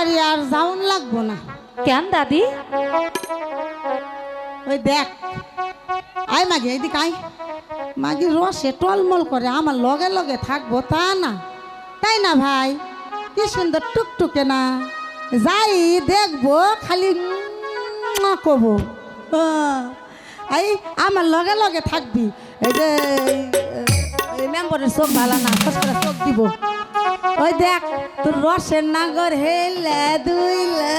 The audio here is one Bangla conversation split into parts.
রাজবাড়ি আর যাউন লাগবো না। কেন দাদি? ওই দেখ আয় মাগি এইদিকে আয়। মাগি রসে টলমল করে আমার লগে লগে থাকব তা না। তাই না ভাই? কি সুন্দর টুকটুকে না। যাই দেখব খালি কব। এই আমার লগে লগে থাকবি। এই যে মেম্বরের চোখ ভালো না ফস করে চোখ দিব। ওই দেখ তোর রসের নাগর হেলে দুইলে।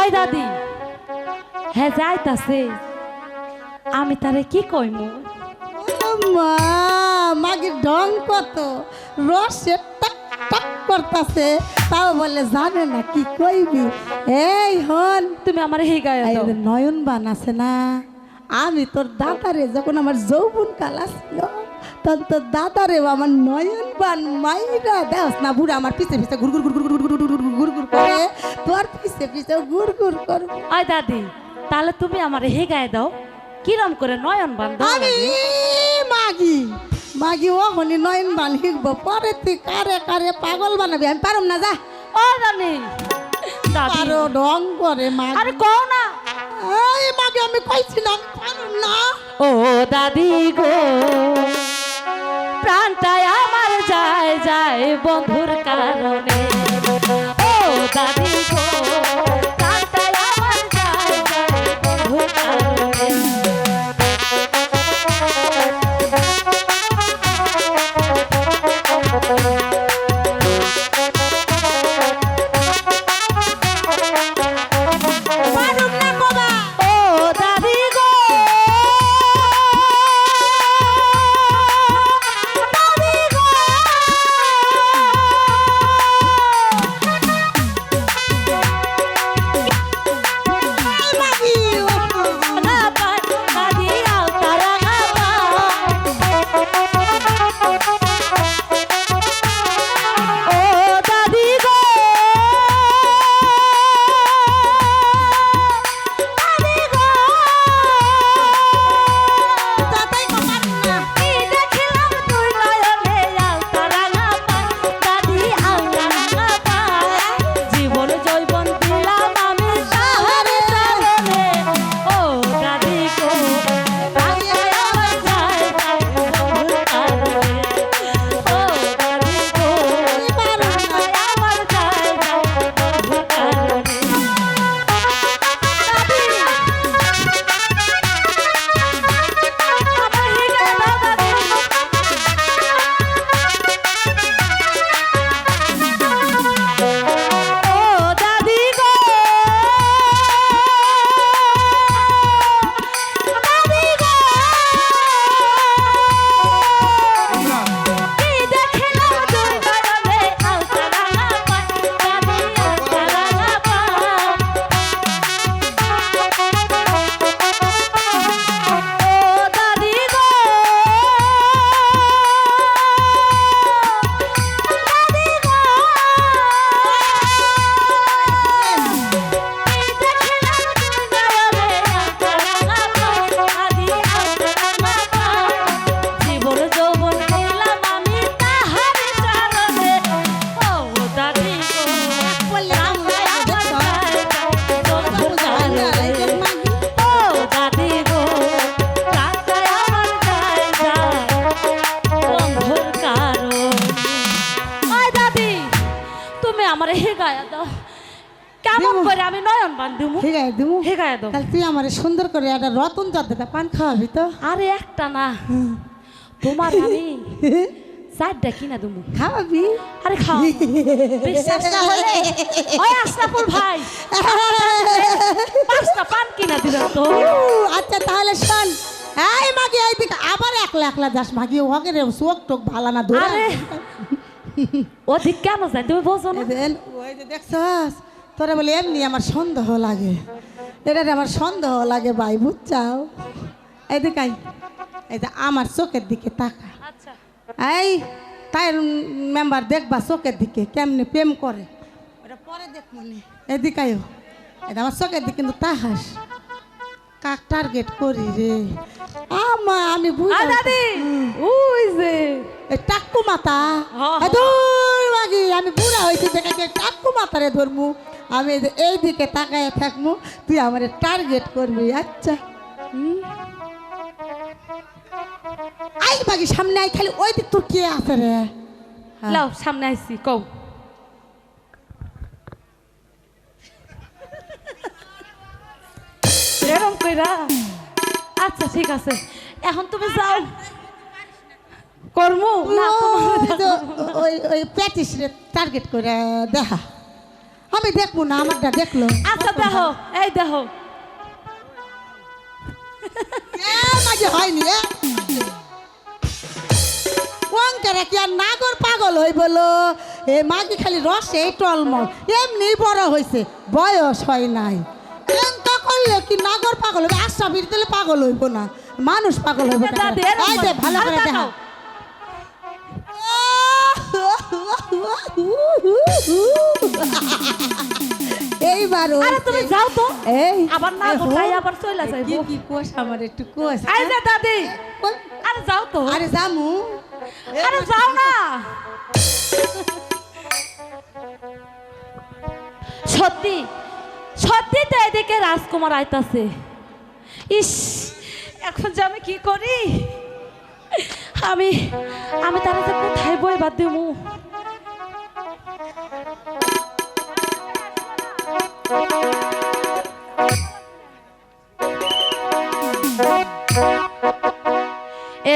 ওই দাদি হ্যাঁ যাইতাছে। আমি তারে কি কইমু? মা মাগির ঢং কত? রসে টাক টাক করতেছে। তাও বলে জানে না কি কইবি? এই হন তুমি আমার হিগায় এই দাও। যে নয়ন বান আছে না? আমি তোর দাদারে যখন আমার যৌবন কাল আসছিল তখন তোর দাদারে আমার নয়ন বান মাইরা দেখ না বুড়া আমার পিছে পিছে ঘুর ঘুর ঘুর ঘুর ঘুর ঘুর ঘুর ঘুর করে তোর পিছে পিছে ঘুর ঘুর কর। ওই দাদি তাহলে তুমি আমার হিগায় দাও। কিরম করে নয়ন বান্ধ আমি মাগি মাগি ও হনি নয়ন বান শিখব পরে তুই কারে কারে পাগল বানাবি আমি পারম না যা। ও জানি দাদি। আরও ঢং করে মা আরে কও না এই মাগে আমি কইছিলাম, পারুম না। ও দাদি গো প্রাণটায় আমার যায় যায় বন্ধুর কারণে। তাহলে তুই আমার সুন্দর করে একটা রতন চর্দাটা পান খাওয়াবি তো। আরে একটা না। তোমার আমি চারটা কিনা দেবো খাওয়াবি? আরে খাও বিশ্বাস না হলে? ওই আশরাফুল ভাই। পাঁচটা পান কিনা দিল তো। আচ্ছা তাহলে শোন। এই মাগি এইদিকে আবার একলা একলা যাস মাগি ওকে রে চোখ টোক ভালো না ধরে অধিক কেন যায়? তুমি বোঝো না। দেখছস? তোরা বলি এমনি আমার সন্দেহ লাগে। এটারে আমার সন্দেহ লাগে ভাই বুঝছাও? এইদিকে আই। এই যে আমার চোখের দিকে তাকা। আচ্ছা। এই তাই মেম্বার দেখবা চোখের দিকে কেমনে প্রেম করে। ওটা পরে দেখ মনে। এটা আমার চোখের দিকে কিন্তু তাহাস কাক টার্গেট করি রে। মা আমি বুঝি ওই যে। এই টাক্কু মাতা। হ্যাঁ, মাগি আমি বুড়া হয়েছি দেখে যে টাক্কু মাতারে ধরমু। আমি এই দিকে তাকায় থাকমু তুই আমার টার্গেট করবি আচ্ছা। আই মাগি সামনে আই খালি ওই দিক তোর কে আছে রে? হ্যাঁ। লাও সামনে আইছি কও। এরম কইরা? আচ্ছা ঠিক আছে। এখন তুমি যাও। কর্মু? না ওই ওই রে টার্গেট করে দেখা। আমি দেখব না আমারটা দেখল। আচ্ছা দেখো এই দেখো। মাঝে হয়নি এ। কি আর নাগর পাগল হই বলো এ মাগি খালি রসে টলমল। এমনি বড় হয়েছে বয়স হয় নাই। এমন করলে কি নাগর পাগল হবে আশা দিলে পাগল হইব না মানুষ পাগল হইব এই। ভালো করে দেখা। দেখাও। আরে তুমি যাও তো। এই আবার না এই গোটাই আবার চলে যাইবো। কি কোষ আমার একটু কোষ এই যে দাদি। আরে যাও তো। আরে জামু আরে যাও না। সত্যি সত্যি তো এদিকে রাজকুমার আইতাছে। ইস এখন যে আমি কি করি? আমি আমি তারা যে কোথায় বই বাদ দেবো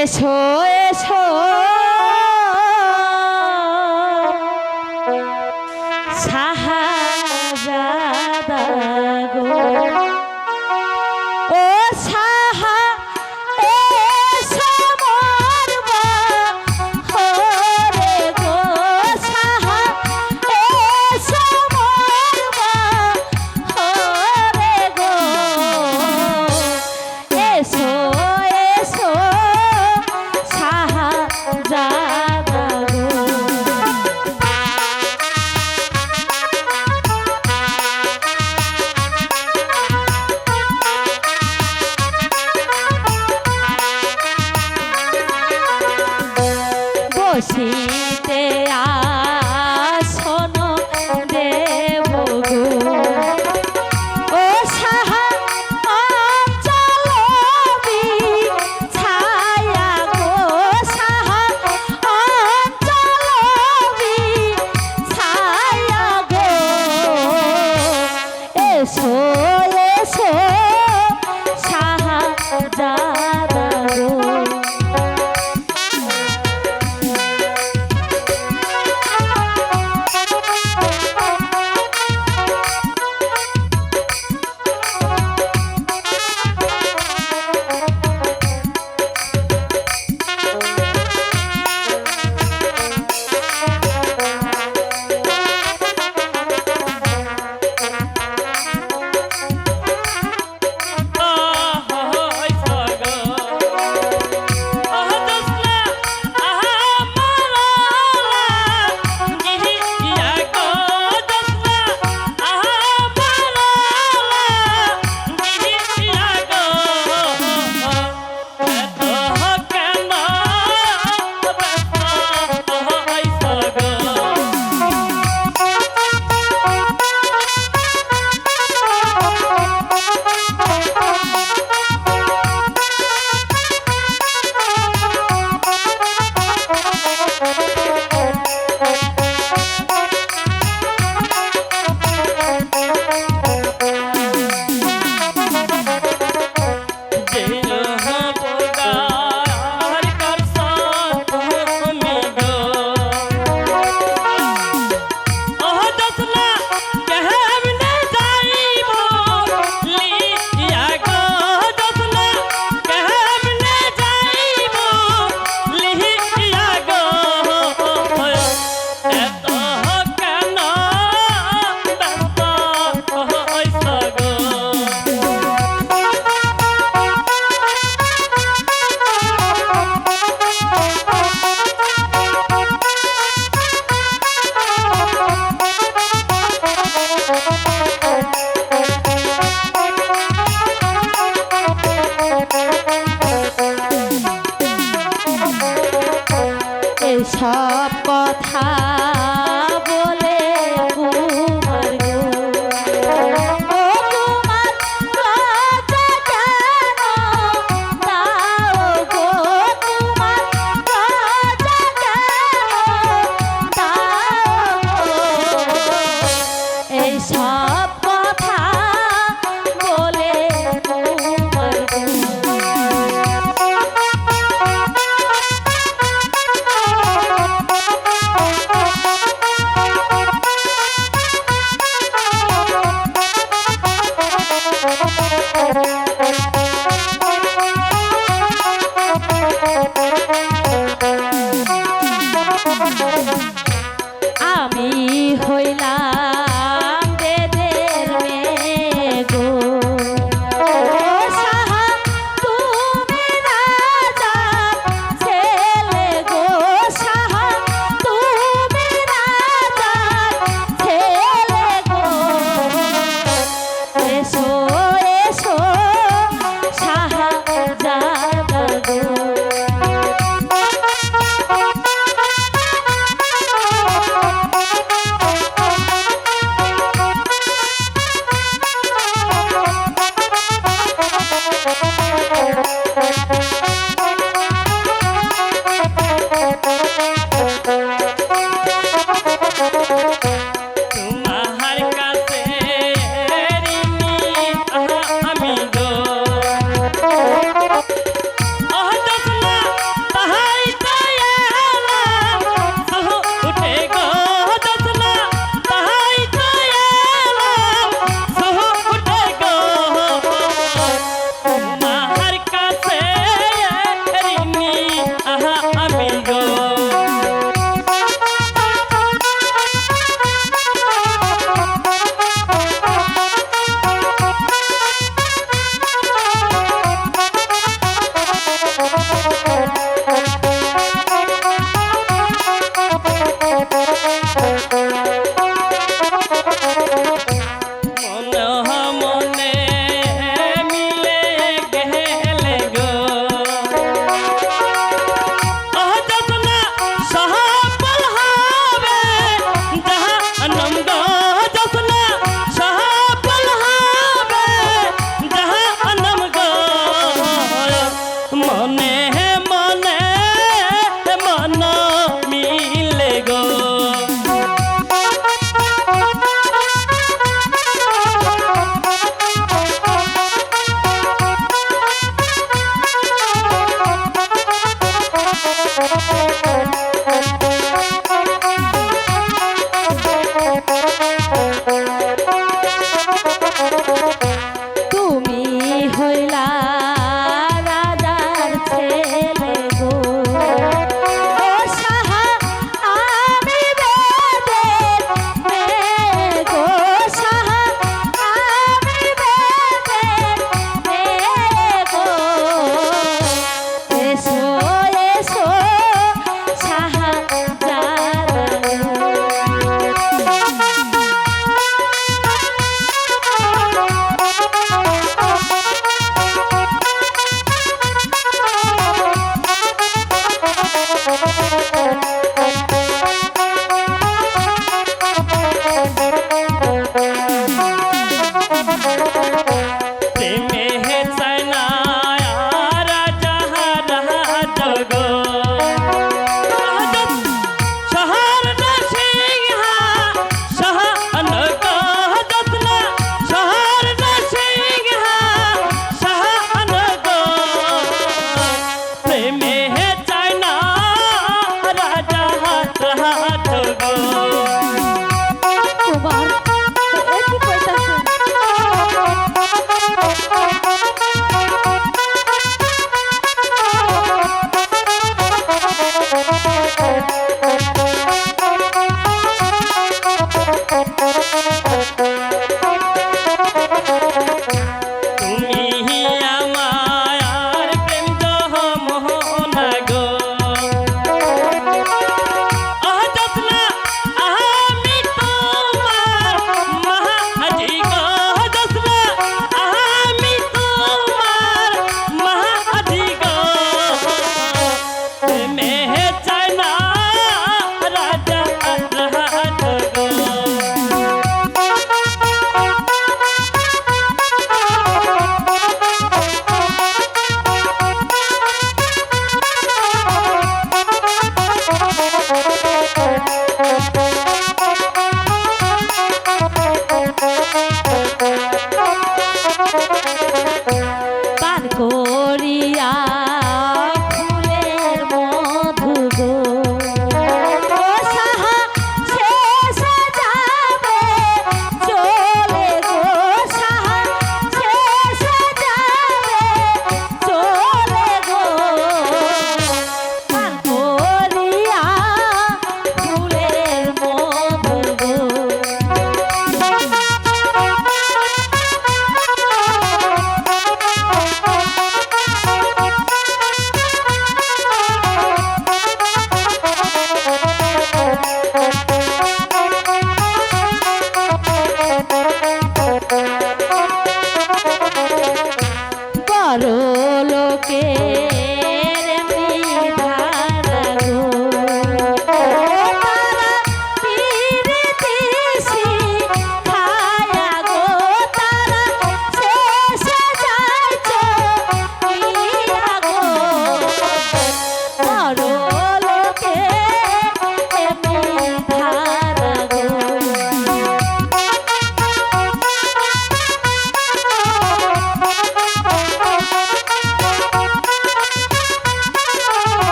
এসো এসো